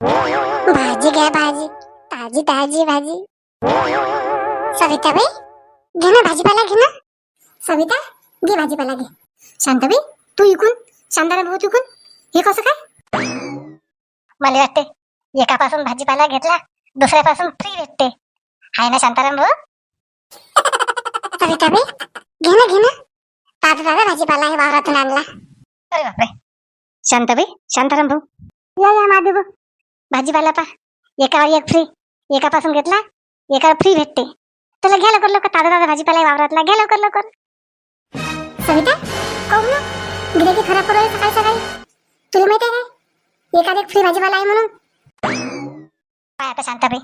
भाजी घ्या भाजी. ताजी ताजी भाजी. सविताबाई घे ना भाजीपाला घे ना. सविता घे भाजीपाला घे. शांताबाई तू इकून शांताराम भाऊ इकून हे कसं काय? मला वाटते एकापासून भाजीपाला घेतला दुसऱ्यापासून फ्री भेटते. आहे ना शांताराम भाऊ? सविताबाई घे ना घे ना. ताजा ताजा भाजीपाला आहे वावरातून आणला. अरे बापरे. शांताबाई शांताराम भाऊ. या या माधव भाजीपाला पा एकावर एक फ्री एकापासून घेतला एकावर फ्री भेटते. चला घ्या लवकर लवकर. ताजा ताजा भाजीपाला आहे वावरातला. घ्या लवकर लवकर. सविता काहून ना. गिराकी खराब करू राहिली सकाळी सकाळी. तुला माहिती आहे काय एक फ्री भाजीपाला आहे म्हणून. काय आता शांताबाई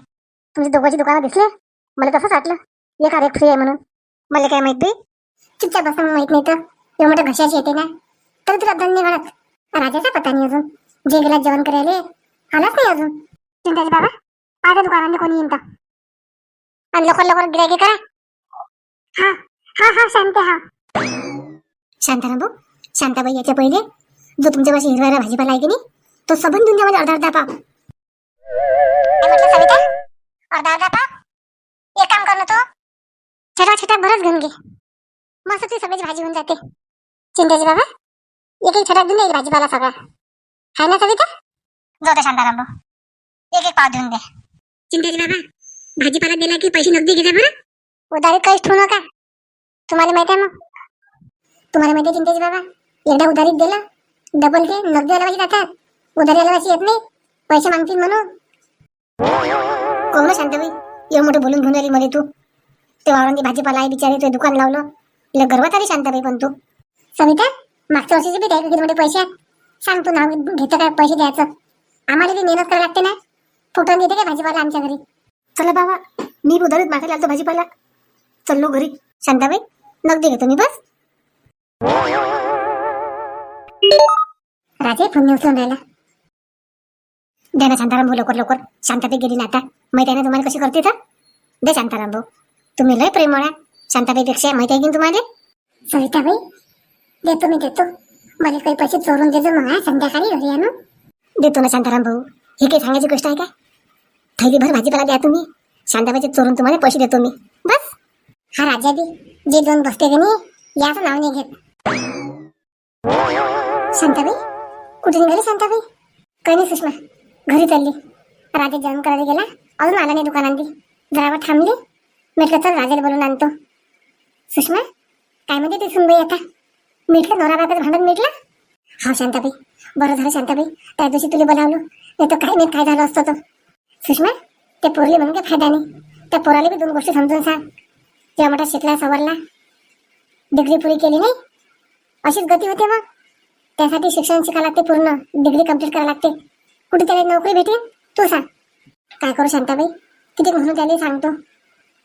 तुमची दोघांची दुकानं दिसले? मला तसंच वाटलं. एकात एक फ्री आहे म्हणून. मला काय माहीत चुपचाप बसा माहीत नाही तर. एवढं मोठं घशाची येते ना. तर तुला धन्य घडत राजाचा पत्ता नाही अजून. जे गेला जेवण करायला. आलाच नाही अजून. चिंताचे बाबा माझ्या दुकानाने कोणी येईन तर. आणि लवकर लवकर गिरायकी करा. हा हा हा शांत हा. शांताराम भाऊ शांताबाई याच्या पहिले जो तुमच्या पाशी हिरवा भाजीपाला आहे की नाही तो सबन देऊन द्या मला अर्धा अर्धा पाव. सविता? अर्धा अर्धा पाव? एक काम कर ना तो. छोटा छोटा भरच घेऊन घे. मस्त ती सगळ्याची भाजी होऊन जाते. चिंताजी बाबा एक एक छोटा घेऊन द्या भाजीपाला सगळा. आहे ना सविता? जाऊ दे शांताराम भाऊ एक एक पाव देऊन द्या चिंताजी बाबा. भाजीपाला दिला की पैसे नगदी घेता बरं? उधारी काहीच ठेवू नका. तुम्हाला माहिती आहे मग. तुम्हाला माहिती आहे चिंताजी बाबा. एकदा उधारीत दिलं डबल ते नगदी आला जातात. उधारी आला येत नाही. पैसे मागतील म्हणून. कोण शांताबाई? एवढं मोठं बोलून घेऊन आली मध्ये तू. ते वावरांची भाजीपाला आहे बिचारी ते दुकान लावलं. तिला गर्वात आली शांताबाई पण तू. सविता मागच्या वर्षीचे बी किती मोठे पैसे आहेत? सांग तू नाव घेतं काय पैसे द्यायचं आम्हाला बी मेहनत करायला लागते ना. फुटून देते काय भाजीपाला आमच्या घरी. चला बाबा मी उधारीत मागायला आलतो भाजीपाला. चल्लो घरी. शांताबाई नगदी घेतो मी बस. राजे फोन नाही उचलून राहिला. द्या ना शांताराम भाऊ लवकर लवकर. शांताबाई गेली ना आता. माहिती आहे ना तुम्हाला कशी करते तर दे शांताराम भाऊ. तुम्ही लय प्रेमळ आहे शांताबाईपेक्षा माहिती आहे की तुम्हाला? सविताबाई देतो मी देतो. मला काही पैसे चोरून देतो मग हा संध्याकाळी घरी आणू. देतो ना शांताराम भाऊ. ही काही सांगायची गोष्ट आहे का? थैलीभर भाजीपाला द्या तुम्ही. शांताबाईचे चोरून तुम्हाला पैसे देतो मी. बस. हा राजा दे जे दोन बसते की नाही याचं नाव नाही घेत. शांताबाई कुठे निघाली शांताबाई? काही नाही सुषमा घरी चालली. राजा जेवण करायला गेला. अजून आला नाही दुकानांनी जरा थांबली. म्हटलं चल राजाला बोलून आणतो. सुषमा काय म्हणते ते सुनबाई आता? मिटलं नवरा बायकोचं भांडण मिटलं? हा शांताबाई बरं झालं शांताबाई त्या दिवशी तुला बोलावलं. नाही तर काय नाही काय झालं असतं तर सुषमा त्या पोरली म्हणून काय फायदा नाही? त्या पोराला बी दोन गोष्टी समजून सांग. तेव्हा मोठा शिकला सवरला डिग्री पुरी केली नाही? अशीच गती होते मग? त्यासाठी शिक्षण शिकायला लागते पूर्ण डिग्री कंप्लीट करायला लागते. कुठे त्याला नोकरी भेटेल तू सांग. काय करू शांताबाई? किती म्हणून त्याला सांगतो?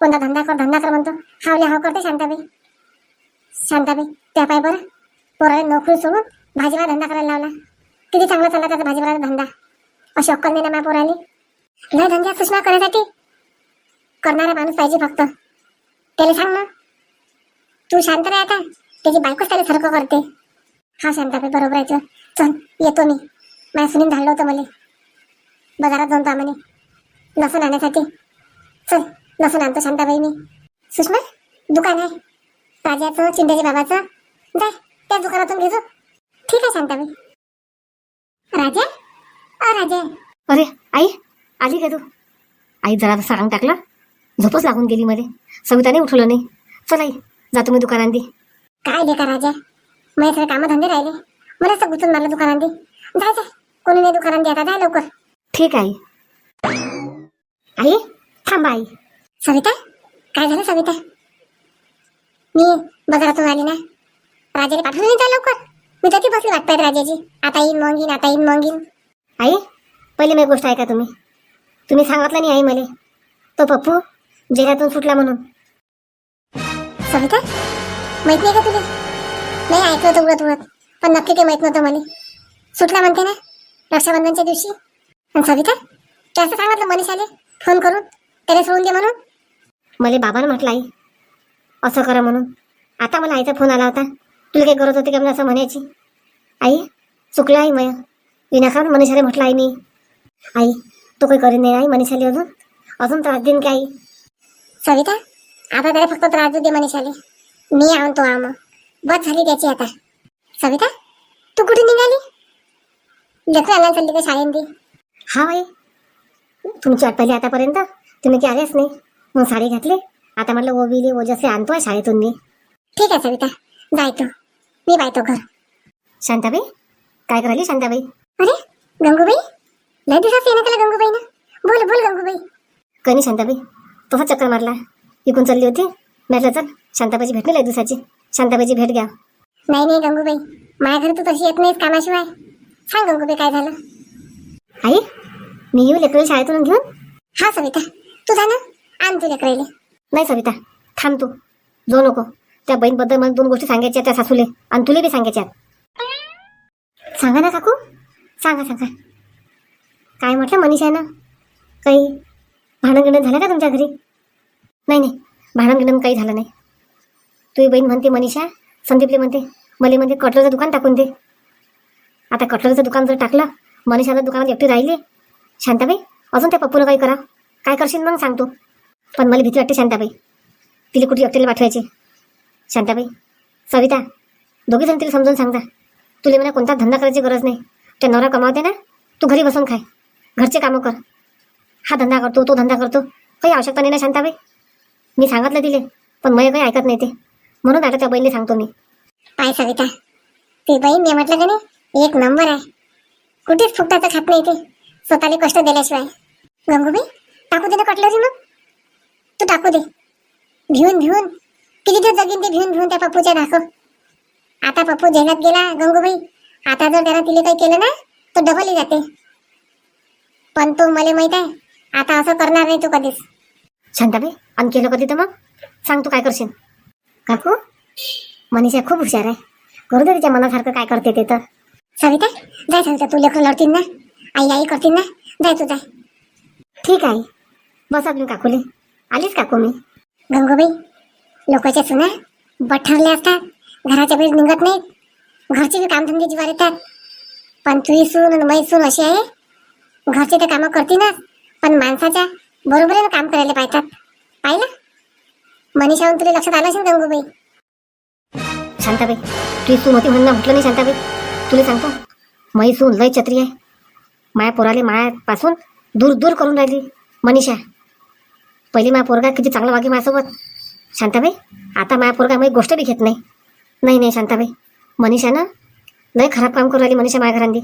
कोणता धंदा कर धंदा कर म्हणतो. हावले हाव करते शांताबाई. शांताबाई त्या पाय बरं. पोराला नोकरी सोडून भाजीला धंदा करायला लावला. किती चांगला चालला त्याचा भाजीपाला धंदा. अशी अक्कल नाही ना माझ्या पोराली. नाही धंदा सुषमा करण्यासाठी. करणारा माणूस पाहिजे फक्त. त्याला सांग ना. तू शांत राह आता. त्याची बायकोच त्याला सारखं करते. हा शांताबाई बरोबर आहे तुझं. चल येतो मी. माझ्या सुनील धाडलं होतं मला. बाजारात जाऊन म्हणे. लसूण आणण्यासाठी चल लसूण आणतो शांताबाई मी. सुषमा दुकान आहे. राजाचं चिंट्याच्या बाबाचं. जाय त्या दुकानातून घेतो ठीक आहे शांताबाई. राजा? अ राजा. अरे आई आली का तू? आई जरा सांग टाकलं. झोपच लागून गेली मध्ये. सविताने उठवलं नाही. चल आई जातो मी दुकानांदी. काय लेका राजा? माझे सगळे कामं धंदे राहिले. मला असं गुंतून मारलं दुकानांदी. जाय जाय. कोणी नाही दुकानांदी आता. जाय लवकर. ठीक आहे आई. थांबा आई. सविता? काय झालं सविता? मी बाजारातून आली ना. राजाने पाठवून नाही जा लवकर. मी तर ती बसली वाट पाहत राजाची आता येईन मग येईन आता येईन मग येईन आई पहिले मी गोष्ट ऐका तुम्ही. तुम्ही सांगितलं नाही आई मला. तो पप्पू जेलातून सुटला म्हणून. सविता माहीत नाही का तुला? नाही ऐकलं होतं उडत उडत पण नक्की ते माहीत नव्हतं मला. सुटला म्हणते ना रक्षाबंधनच्या दिवशी. आणि सविता ते असं सांगितलं मनीषाले? फोन करून? त्याला सोडून दे म्हणून? मला बाबानं म्हटलं आई असं करा म्हणून. आता मला आईचा फोन आला होता. तुला काही गरज होती का मला असं म्हणायची? आई चुकलं आई मग विनाकारण मनीषाने म्हटलं आई मी. आई तो काही करीन नाही आई मनीषाली अजून? अजून त्रास देईन की आई? सविता आता त्याला फक्त त्रास देऊ दे मनीषाले. मी आहोन तो आहो मग बस झाली त्याची आता. सविता तू कुठे निघाली? लेकरं आणायला चालली का शाळेंदी हा बाई. तुमची वाट पाहिली आतापर्यंत? तुम्ही की आलेच नाही. मग साडी घातली. आता म्हटलं ओबिली ओजसे आणतोय शाळेतून मी. ठीक आहे सविता. जाय तू. मी बायतो घर शांताबाई? काय करायली शांताबाई? अरे गंगूबाई? लय दिवसात येणं केलं गंगूबाईनं. बोल बोल गंगूबाई. नाही शांताबाई. तसा चक्कर मारला. इकून चालली होती. म्हटलं चल शांताबाईची भेट नाही लय दिवसाची. शांताबाईची भेट घ्या. नाही नाही गंगूबाई. माझ्या घरी तू तशी येत नाहीस कामाशिवाय. सांग गंगूबाई काय झालं. आई मी येऊ लेकरं शाळेतून घेऊन? हा सविता. तू जा ना. आण तू लेकराईले नाही सविता. थांब तू. जाऊ नको. त्या बहीणबद्दल मला दोन गोष्टी सांगायच्या त्या सासूले आणि तुला बी सांगायच्या सांगा ना काकू. सांगा सांगा. काय म्हटलं मनीषा ना काही भांडण झालं का तुमच्या घरी? नाही नाही. भांडण काही झालं नाही. तुझी बहीण म्हणते मनीषा संदीपले म्हणते मला म्हणते कटलरचं दुकान टाकून दे. आता कटलरचं दुकान जर टाकलं मनीषाला दुकानात एकटी राहिली. शांताबाई अजून त्या पप्पूला काही करा. काय करशील मग सांगतो पण मला भीती वाटते शांताबाई. तिला कुठे एकटीला पाठवायची? शांताबाई सविता दोघे जण तिला समजून सांगता. तुला मला कोणता धंदा करायची गरज नाही. ते नवरा कमावते ना तू घरी बसून खाय. घरचे कामं कर. हा धंदा करतो तो धंदा करतो. काही आवश्यकता नाही ना शांताबाई? मी सांगितलं तिले पण मय काही ऐकत नाही ते. म्हणून आता त्या बहिणीला सांगतो मी. पाय सविता ती बहीण मी म्हटलं का नाही एक नंबर आहे. कुठेच फुकटाचं खात नाही ते. स्वतःला कष्ट दिल्याशिवाय. गंगूबाई टाकू दे ना कटलरी मग. तू टाकू दे. भिवून भिवून किती दिवस जगीन ते घेऊन घेऊन त्या पप्पूच्या दाखव हो. आता पप्पू जेलात गेला गंगूबाई. आता जर त्यानं तिला काही केलं ना तो डबल जाते. पण तो मला माहीत आहे आता असं करणार नाही तू कधीच. शांताबाई आणि केलं कधी तर मग? सांग तू काय करशील. काकू मनीषा खूप हुशार आहे. करू दे तिच्या मनासारखं काय करते ते तर? सविता जाय सविता तू लेकरं लढतील ना. आई आई करतील ना. जाय तू जाय. ठीक आहे. बसा तुम्ही काकूले. आलीच काकू मी? गंगूबाई लोकांच्या सुना बठरल्या असतात. घराच्या बाहेर निघत नाहीत. घरचे बी कामधंदे जीवार येतात. पण तुझी सून आणि मै सून अशी आहे. घरचे तर कामं करती ना पण माणसाच्या बरोबरीनं काम करायला पाहतात. पाहिलं? मनीषाहून तुला लक्षात आलं असेल गंगूबाई? शांताबाई तुझी सून होती म्हणून म्हटलं नाही शांताबाई? तुला सांगतो मै सून लय छत्री आहे. माया पोराले मायापासून दूर दूर करून राहिली मनीषा. पहिली माया पोरगा किती चांगला वागे माझ्यासोबत. शांताबाई आता माझ्या पोरगा मी गोष्ट बी घेत नाही. नाही नाही शांताबाई. मनीषा ना नाही खराब काम करू राहिली मनीषा माझ्या घरांदी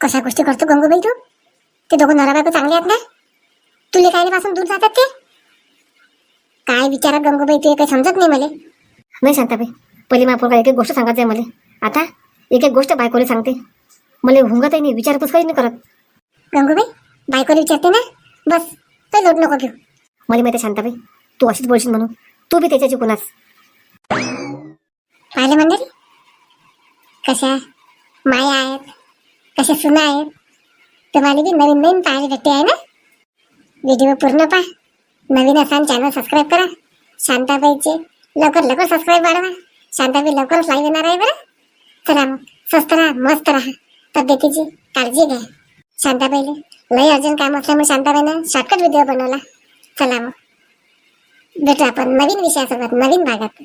कशा गोष्टी करतो गंगूबाई तू? ते दोघं नराबाई चांगले आहेत ना? तुले काय पासून दूर जातात ते? काय विचारात गंगूबाई ते काही समजत नाही मला? नाही शांताबाई. पहिले माझ्या पोरगा एक एक गोष्ट सांगायचं आहे मला. आता एक एक गोष्ट बायकोला सांगते. मला हुंगतही नाही विचारपूस काही नाही करत. गंगूबाई बायकोला विचारते ना? बस काही लोट नको घेऊ. मला माहिती आहे शांताबाई. तू अशीच बोलशील म्हणून. तू बी त्याच्या चुकूनच पाहिलं मंदिर कशा? माया आहेत. कशा सुना आहेत? तुम्हाला बी नवीन नवीन पाहायला भेटते आहे ना? व्हिडिओ पूर्ण पहा. नवीन असाल चॅनल सबस्क्राईब करा. शांताबाईचे लवकर लवकर सबस्क्राईब वाढवा. शांताबाई लवकरच लाईव्ह येणार आहे बरं. चला मग. स्वस्त राहा मस्त राहा. तब्येतीची काळजी घ्या. शांताबाईले लय अर्जंट काम असल्यामुळे शांताबाईनं शॉर्टकट व्हिडिओ बनवला. चला मग. भेटू आपण नवीन विषयासोबत नवीन भागात.